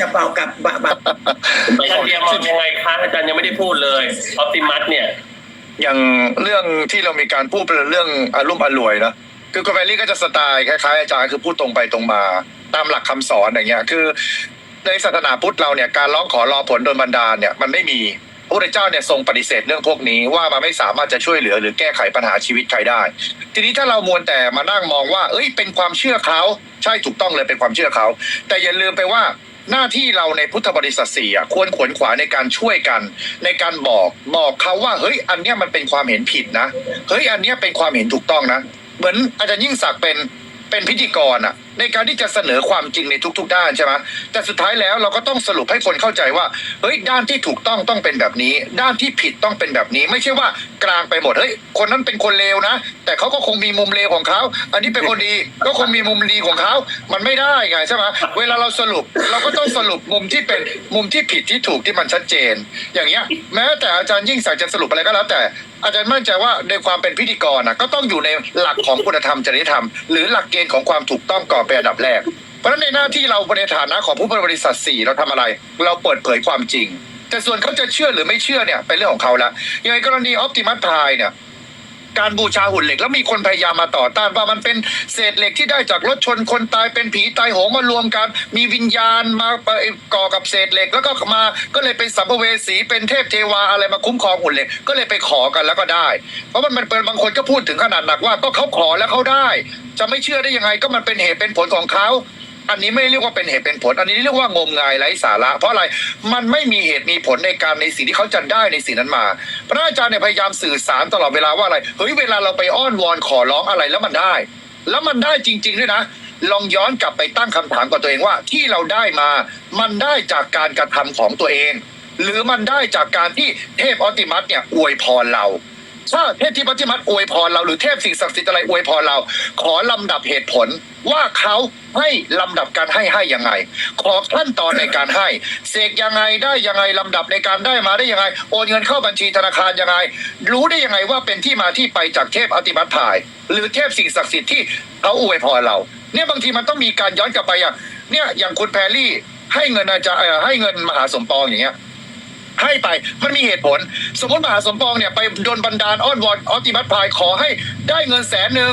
จะบอกกับบะบะท่านเดียมองยังไงคะอาจารย์ยังไม่ได้พูดเลยออปติมัสเนี่ยอย่างเรื่องที่เรามีการพูดเป็นเรื่องอารมณ์อร่วยนะคือคุณแพรรี่ก็จะสไตล์คล้ายๆอาจารย์คือพูดตรงไปตรงมา ตามหลักคำสอนอย่างเงี้ย คือในศาสนาพุทธเราเนี่ยการร้องขอรอผลโดนบันดาลเนี่ยมันไม่มีพระพุทธเจ้าเนี่ยทรงปฏิเสธเรื่องพวกนี้ว่ามันไม่สามารถจะช่วยเหลือหรือแก้ไขปัญหาชีวิตใครได้ ทีนี้ถ้าเรามวนแต่มานั่งมองว่า เอ้ยเป็นความเชื่อเขาใช่ถูกต้องเลยเป็นความเชื่อเขา แต่อย่าลืมไปว่า หน้าที่เราในพุทธบริษัทสี่อะควรขวนขวายในการช่วยกัน ในการบอกบอกเขาว่าเฮ้ยอันเนี้ยมันเป็นความเห็นผิดนะเฮ้ยอันเนี้ยเป็นความเห็นถูกต้องนะ เหมือนอาจารย์ยิ่งศักดิ์เป็นเป็นพิธีกรอะ ในการที่จะเสนอความจริงในทุก ๆ ด้านใช่ไหมแต่สุดท้ายแล้วเราก็ต้องสรุปให้คนเข้าใจว่าเฮ้ยด้านที่ถูกต้องต้องเป็นแบบนี้ ด้านที่ผิดต้องเป็นแบบนี้ ไม่ใช่ว่ากลางไปหมดเฮ้ยคนนั้นเป็นคนเลวนะ แต่เขาก็คงมีมุมเลวของเขาอันนี้เป็นคนดีก็คงมีมุมดีของเขามันไม่ได้ไงใช่ไหมเวลาเราสรุปเราก็ต้องสรุปมุมที่เป็นมุมที่ผิดที่ถูกที่มันชัดเจน อย่างเงี้ยแม้แต่อาจารย์ยิ่งศักดิ์จะสรุปอะไรก็แล้วแต่อาจารย์มั่นใจว่าในความเป็นพิธีกรนะก็ต้องอยู่ในหลักของคุณธรรมจริยธรรม หรือหลักเกณฑ์ของความถูกต้องก่อนเป็นอันดับแรก เพราะฉะนั้นในหน้าที่เราในฐานะของผู้บริษัทสี่เราทำอะไร เราเปิดเผยความจริง แต่ส่วนเขาจะเชื่อหรือไม่เชื่อเนี่ยเป็นเรื่องของเขาละอย่างในกรณีออปติมัสพายเนี่ย การบูชาหุ่นเหล็ก แล้วมีคนพยายามมาต่อต้านว่ามันเป็นเศษเหล็กที่ได้จากรถชนคนตายเป็นผีตายโหงมารวมกัน มีวิญญาณมาไปก่อกับเศษเหล็ก แล้วก็มาก็เลยเป็นสัมภเวสีเป็นเทพเทวาอะไรมาคุ้มครองหุ่นเหล็กก็เลยไปขอกันแล้วก็ได้ เพราะมันมันเป็นบางคนก็พูดถึงขนาดหนักว่าก็เขาขอแล้วเขาได้ จะไม่เชื่อได้ยังไงก็มันเป็นเหตุเป็นผลของเขา อันนี้ไม่เรียกว่าเป็นเหตุเป็นผล อันนี้เรียกว่างมงายไร้สาระ เพราะอะไรมันไม่มีเหตุมีผลในการในสิ่งที่เขาจะได้ในสิ่งนั้นมา พระอาจารย์เนี่ยพยายามสื่อสารตลอดเวลาว่าอะไรเฮ้ยเวลาเราไปอ้อนวอนขอร้องอะไรแล้วมันได้ แล้วมันได้จริง ๆด้วยนะลองย้อนกลับไปตั้งคำถามกับตัวเองว่า ที่เราได้มา มันได้จากการกระทำของตัวเอง หรือมันได้จากการที่เทพออติมัสเนี่ยอวยพรเรา ถ้าเทพที่ปฏิมัติอวยพรเราหรือเทพสิ่งศักดิ์สิทธิ์อะไรอวยพรเรา ขอลำดับเหตุผลว่าเขาให้ลำดับการให้ให้ยังไง ขอขั้นตอนในการให้ เสกยังไงได้ยังไงลำดับในการได้มาได้ยังไง โอนเงินเข้าบัญชีธนาคารยังไง รู้ได้ยังไงว่าเป็นที่มาที่ไปจากเทพอติมัติพาย หรือเทพสิ่งศักดิ์สิทธิ์ที่เขาอวยพรเรา เนี่ยบางทีมันต้องมีการย้อนกลับไปอย่างเนี่ยอย่างคุณแพรรี่ให้เงินอาจารย์ให้เงินมหาสมปองอย่างเงี้ย ให้ไปมันมีเหตุผล สมมติมหาสมปองเนี่ยไปโดนบันดาลอ้อนวอนออติมัสพายขอให้ได้เงินแสนหนึ่ง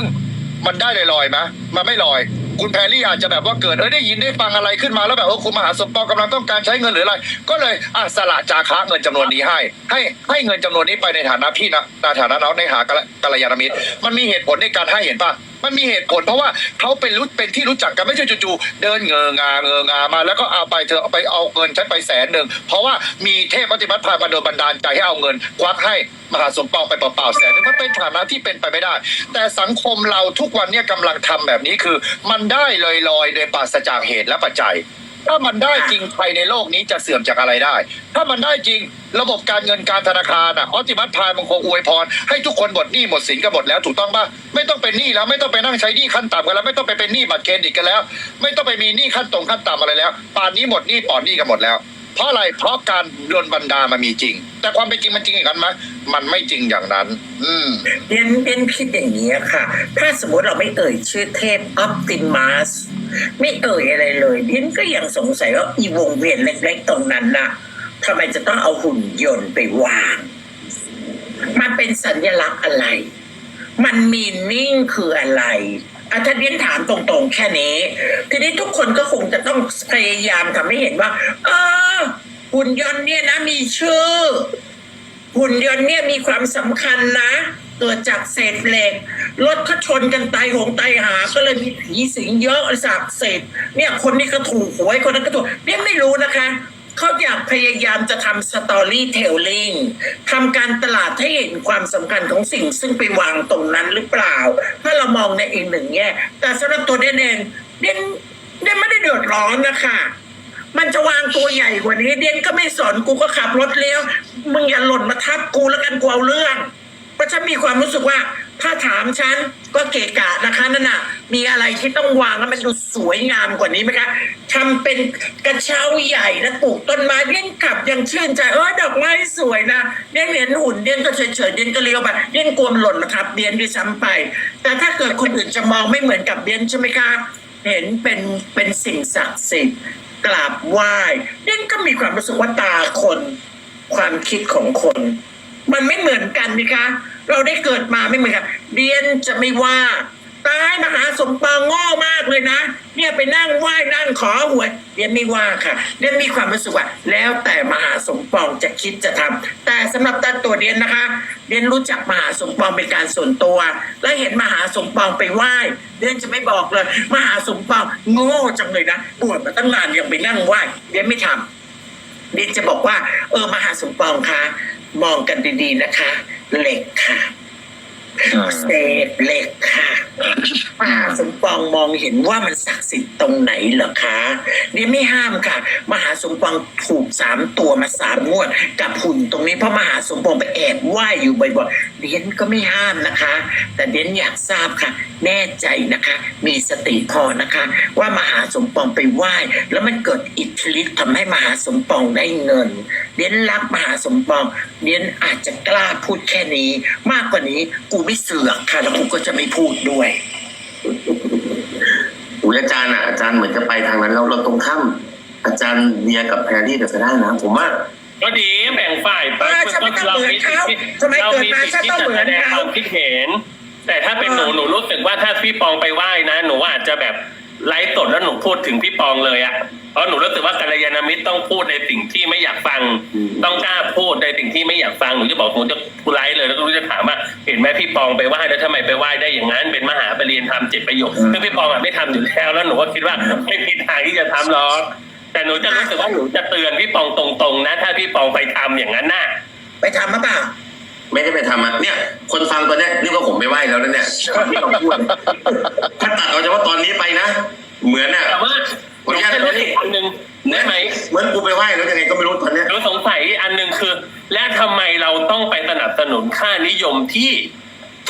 มันได้ลอยๆไหมมันไม่ลอย คุณแพรรี่อาจจะแบบว่าเกิดเออได้ยินได้ฟังอะไรขึ้นมาแล้วแบบว่าคุณมหาสมปองกำลังต้องการใช้เงินหรืออะไร ก็เลยอะสละจาคะเงินจำนวนนี้ให้ ให้ให้เงินจำนวนนี้ไปในฐานะพี่นะในฐานะน้องในหากัลกัลยาณมิตร มันมีเหตุผลในการให้เห็นปะ มันมีเหตุผลเพราะว่าเขาเป็นรู้เป็นที่รู้จักกันไม่ใช่จู่ๆเดินเงองาเงองามา แล้วก็เอาไปเธอเอาไปเอาเงินฉันไปแสนหนึ่งเพราะว่ามีเทพปฏิบัติพามาโดนบันดาลใจให้เอาเงินควักให้มหาสมปองไปเปล่าๆแสนหนึงมันเป็นฐานะที่เป็นไปไม่ได้ แต่สังคมเราทุกวันเนี่ยกำลังทำแบบนี้คือ มันได้ลอยๆโดยปราศจากเหตุและปัจจัย ถ้ามันได้จริงใครในโลกนี้จะเสื่อมจากอะไรได้ ถ้ามันได้จริงระบบการเงินการธนาคารอะออติมัตพายมันคงอวยพร ให้ทุกคนหมดหนี้หมดสินกันหมดแล้วถูกต้องปะไม่ต้องเป็นหนี้แล้วไม่ต้องไปนั่งใช้หนี้ขั้นต่ำกันแล้วไม่ต้องไปเป็นหนี้บัตรเครดิตกันแล้ว ไม่ต้องไปมีหนี้ขั้นตรงขั้นต่ำอะไรแล้วป่านนี้หมดหนี้ปลอดหนี้กันหมดแล้ว เพราะอะไรเพราะการโดนบันดาลมันมีจริง แต่ความเป็นจริงมันจริงอย่างนั้นไหมมันไม่จริงอย่างนั้น อืม เรียนเรียนคิดอย่างนี้ค่ะ ถ้าสมมติเราไม่เอ่ยชื่อเทพออปติมัส ไม่เอ่ยอะไรเลยเรียนก็ยังสงสัยว่าอีวงเวียนเล็ก ๆ ตรงนั้นน่ะทำไมจะต้องเอาหุ่นยนต์ไปวาง มันเป็นสัญลักษณ์อะไร มันมีนิ่งคืออะไรอาถ้าเรียนถามตรงๆ แค่นี้ ทีนี้ทุกคนก็คงจะต้องพยายามทำให้เห็นว่า เออหุ่นยนต์เนี่ยนะมีชื่อ หุ่นยนต์เนี่ยมีความสำคัญนะตัวจากเศษเหล็กรถเขาชนกันตายหงตายหา ก็เลยมีผีสิงเยอะสาบเศษ เนี่ยคนนี้ก็ถูกหวยคนนั้นก็ถูกเนี่ยไม่รู้นะคะเขาอยากพยายามจะทำสตอรี่เทลลิงทำการตลาดให้เห็นความสำคัญของสิ่งซึ่งไปวางตรงนั้นหรือเปล่า ถ้าเรามองในอีกหนึ่งแง่แต่สำหรับตัวเดนเองเดนเดนไม่ได้เดือดร้อนนะคะ มันจะวางตัวใหญ่กว่านี้ เดนก็ไม่สอนกูก็ขับรถเลี้ยวมึงอย่าหล่นมาทับกูแล้วกันกูเอาเรื่องเพราะฉันมีความรู้สึกว่า ถ้าถามฉันก็เกะกะนะคะนั่นน่ะ มีอะไรที่ต้องวางแล้วมันดูสวยงามกว่านี้ไหมคะทำเป็นกระเช้าใหญ่แล้วปลูกต้นไม้เดียนขับยังชื่นใจเออดอกไม้สวยนะเดียนเห็นหุ่นเดียนก็เฉยเฉยเดียนก็เลี้ยวไปเดียนกลัวมันหล่นนะครับเดียนด้วยซ้ำไป แต่ถ้าเกิดคนอื่นจะมองไม่เหมือนกับเดียนใช่ไหมคะเห็นเป็นเป็นสิ่งศักดิ์สิทธิ์ กราบไหว้เด่นก็มีความรู้สึกว่าตาคน ความคิดของคน มันไม่เหมือนกันนะคะ เราได้เกิดมาไม่เหมือนกันเดียนจะไม่ว่า ตายมหาสมปองโง่มากเลยนะ เนี่ยไปนั่งไหว้นั่งขอหวยเดียนไม่ว่าค่ะเดียนมีความรู้สึกว่า แล้วแต่มหาสมปองจะคิดจะทำแต่สำหรับตาตัวเดียนนะคะเดียนรู้จักมหาสมปองเป็นการส่วนตัว และเห็นมหาสมปองไปไหว้เดียนจะไม่บอกเลย มหาสมปองโง่จังเลยนะบวชมาตั้งนานยังไปนั่งไหว้เดียนไม่ทำดินจะบอกว่า เออมหาสมปองคะมองกันดีๆนะคะ เหล็กค่ะเศษเหล็กค่ะมหา สมปองมองเห็นว่ามันศักดิ์สิทธิ์ตรงไหนเหรอคะเนี่ไม่ห้ามค่ะ มหาสมปองถูกสามตัวมาสามงวด กับหุ่นตรงนี้เพราะมหาสมปองไปแอบไหว้อยู่บ่อยๆเดนก็ไม่ห้ามนะคะ แต่เดนอยากทราบค่ะ แน่ใจนะคะ มีสติพอนะคะ ว่ามหาสมปองไปไหว้ แล้วมันเกิดอิทธิฤทธิ์ทำให้มหาสมปองได้เงินเดนรักมหาสมปองเดนอาจจะกล้าพูดแค่นี้ มากกว่านี้กูไม่เสือกค่ะแล้วกูก็จะไม่พูดด้วย อุ้ยอาจารย์อะอาจารย์เหมือนจะไปทางนั้นเราเราตรงข้ามอาจารย์เบียร์กับแพรรี่เดี๋ยวจะได้นะผมว่า ก็ดีแบ่งฝ่ายไปเออฉันไม่ต้องเหมือนเขาทำไมเราเกิดมีมาสิทธิ์ฉันที่ต้องจะเหมือนแสดงคเขาวามคิดเห็น แต่ถ้าเป็นหนูหนูรู้สึกว่าถ้าพี่ปองไปไหว้นะ หนูอาจจะแบบ ไลฟ์สดแล้วหนูพูดถึงพี่ปองเลยอะเพราะหนูรู้สึกว่ากัลยาณมิตรต้องพูดในสิ่งที่ไม่อยากฟังอืมต้องกล้าพูดในสิ่งที่ไม่อยากฟัง หนูจะบอกหนูจะไลฟ์เลยแล้วก็รู้จะถามว่าเห็นไหมพี่ปองไปไหว้แล้วทำไมไปไหว้ได้อย่างนั้น เป็นมหาปรริญญาธรรมเจ็ดประโยคซึ่งพี่ปองอะไม่ทำอยู่แล้วแล้วหนูก็คิดว่าไม่มีทางที่จะทำหรอกแต่หนูจะรู้สึกว่าหนูจะเตือนพี่ปองตรงๆนะ ถ้าพี่ปองไปทำอย่างนั้นน่ะ ไปทำมาเปล่าไม่ได้ไปทำอะเนี่ย คนฟังตัวเนี้ยนี่ก็ผมไปไหว้แล้วนะเนี่ยที่เราพูดถ้าตัดเอาเฉพาะตอนนี้ไปนะ เหมือนอะแต่ว่าหนูแค่รู้สึกอันหนึ่งได้ไหมเหมือนกูไปไหว้แล้วยังไงก็ไม่รู้ตอนเนี้ยหนูสงสัยอันหนึ่งคือ และทำไมเราต้องไปสนับสนุนค่านิยมที่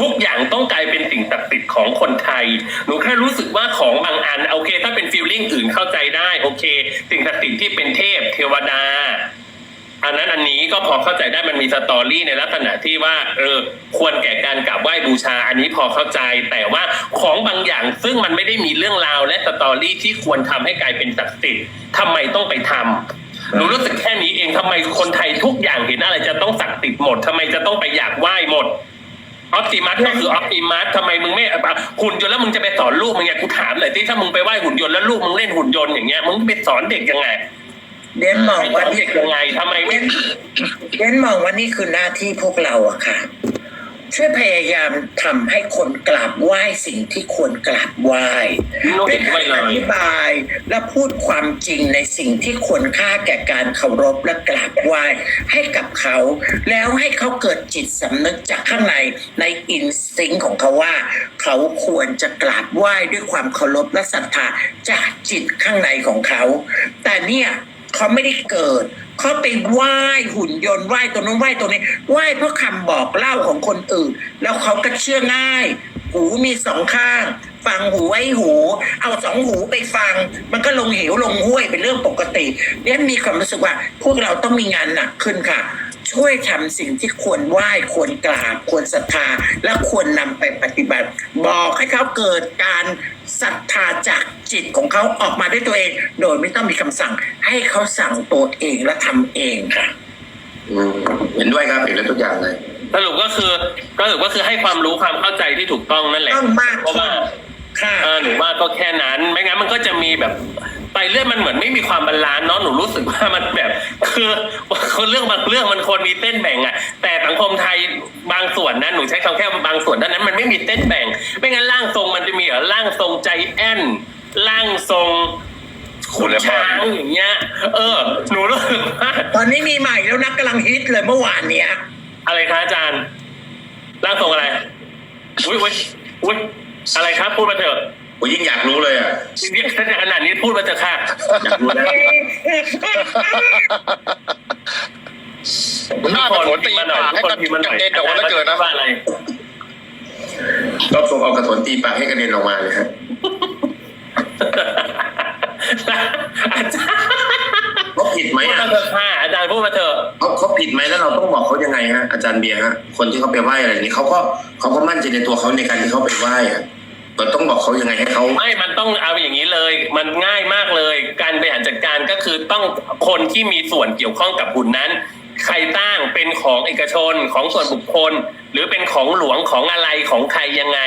ทุกอย่างต้องกลายเป็นสิ่งศักดิ์สิทธิ์ของคนไทย หนูแค่รู้สึกว่าของบางอันโอเค ถ้าเป็นฟีลลิ่งอื่นเข้าใจได้ โอเค สิ่งศักดิ์สิทธิ์ที่เป็นเทพ เทวดา อันนั้นอันนี้ก็พอเข้าใจได้มันมีสตอรี่ในลักษณะที่ว่าเออควรแก่การกราบไหว้บูชา อันนี้พอเข้าใจแต่ว่าของบางอย่างซึ่งมันไม่ได้มีเรื่องราวและสตอรี่ที่ควรทำให้กลายเป็นศักดิ์สิทธิ์ทำไมต้องไปทำหนูรู้สึกแค่นี้เองทำไมคนไทยทุกอย่างเห็นอะไรจะต้องศักดิ์สิทธิ์หมดทำไมจะต้องไปอยากไหว้หมดออปติมัสก็คือออปติมัสทำไมมึงไม่หุ่นยนต์แล้วมึงจะไปสอนลูกมึงไงกูถามเลยที่ถ้ามึงไปไหว้หุ่นยนต์แล้วลูกมึงเล่นหุ่นยนต์อย่างเงี้ยมึงไปสอนเด็กยังไง เดนมองว่าอนนี่เด็กยังไงทำไมไม่ เดนมองว่านี่คือหน้าที่พวกเราอะค่ะ ช่วยพยายามทำให้คนกราบไหว้สิ่งที่ควรกราบไหว้เห็นกาด้วยรเลอธิบายและพูดความจริงในสิ่งที่ควรค่าแก่การเคารพและกราบไหว้ให้กับเขา แล้วให้เขาเกิดจิตสำนึกจากข้างในในอินสติ้งของเขาว่า เขาควรจะกราบไหว้ด้วยความเคารพและศรัทธาจากจิตข้างในของเขา แต่เนี่ย เขาไม่ได้เกิด เขาไปไหว้หุ่นยนต์ไหว้ตัวนู้นไหว้ตัวนี้ไหว้เพราะคำบอกเล่าของคนอื่น แล้วเขาก็เชื่อง่าย หูมีสองข้าง ฟังหูไว้หู เอาสองหูไปฟัง มันก็ลงเหวลงห้วยเป็นเรื่องปกติเนี่ยมีความรู้สึกว่า พวกเราต้องมีงานหนักขึ้นค่ะ ช่วยทำสิ่งที่ควรไหว้ควรกราบควรศรัทธา และควรนำไปปฏิบัติ บอกให้เขาเกิดการ ศรัทธาจากจิตของเขาออกมาด้วยตัวเอง โดยไม่ต้องมีคำสั่ง ให้เขาสั่งตัวเองและทำเองค่ะ อืมเห็นด้วยครับเห็นแล้วทุกอย่างเลย สรุปก็คือก็สรุปก็คือให้ความรู้ความเข้าใจที่ถูกต้องนั่นแหละต้องมากเพราะว่าค่ะ เออหนูว่าก็แค่นั้น ไม่งั้นมันก็จะมีแบบไป เรื่องมันเหมือนไม่มีความบาลานซ์เนาะหนูรู้สึกว่ามันแบบ คือคือเรื่องบางเรื่องมันควรมีเส้นแบ่งอะแต่สังคมไทยบางส่วนนะหนูใช้คำแค่บางส่วนเท่านั้นมันไม่มีเส้นแบ่ง ไม่งั้นร่างทรงมันจะมีเหรอร่างทรงใจแอนร่างทรงขุนช้างอย่างเงี้ย เออ หนูรู้สึกว่าตอนนี้มีใหม่แล้วนะกำลังฮิตเลยเมื่อวานเนี้ยอะไรคะอาจารย์ร่างทรงอะไรอุ้ยอุ้ยอุ้ยอะไรครับพูดมาเถอะ ผมยิ่งอยากรู้เลยอะเรียกขนาดนี้พูดมาเถอะค่ะอยากรู้แล้วมันน่ากระโถนตีปากให้ทุกันพิมพ์มาหกน่ระอยเด็นออกมาแล้วเกินนะว่าอะไรก็คงเอากระโถนตีปากให้กระเด็นออกมาเลยครับอาจารย์เขาผิดไหมพูดอะมาเถอะค่ะอาจารย์พูดมาเถอะเขาเขาผิดไหมแล้วเราต้องบอกเขายังไงฮะอาจารย์เบียร์ฮะคนที่เขาไปไหว้อะไรนี่เขาก็เขาก็มั่นใจในตัวเขาในการที่เขาไปไหว้อะ เราต้องบอกเขายังไงให้เขาไม่ มันต้องเอาอย่างนี้เลย มันง่ายมากเลย การบริหารจัดการก็คือต้องคนที่มีส่วนเกี่ยวข้องกับหุ่นนั้น ใครตั้งเป็นของเอกชนของส่วนบุคคล หรือเป็นของหลวงของอะไรของใครยังไง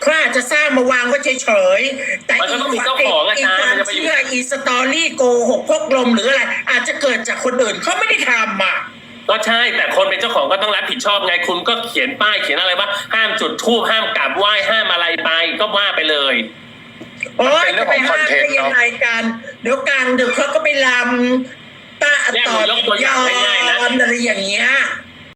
เขาอาจจะสร้างมาวางไว้เฉยๆแต่มันก็ต้องมีเจ้าของอาอีจารย์ความัมนจะไปอยู่ เชื่ออีสตอรี่โกหกพกลมหรืออะไร อาจจะเกิดจากคนอื่นเขาไม่ได้ทำอะ ก็ใช่แต่คนเป็นเจ้าของก็ต้องรับผิดชอบไงคุณก็เขียนป้ายเขียนอะไรว่าห้ามจุดธูปห้ามกราบไหว้ห้ามอะไรไปก็ว่าไปเลย โอ้ยเป็นเรื่จะองไปของห้าม content ได้ยังไงกันเดี๋ยวกลางดึกเขาก็ไปลำตาเนี่ยต่อหนูยกตัวอย่างง่ายๆนะอะไรอย่างเงี้ย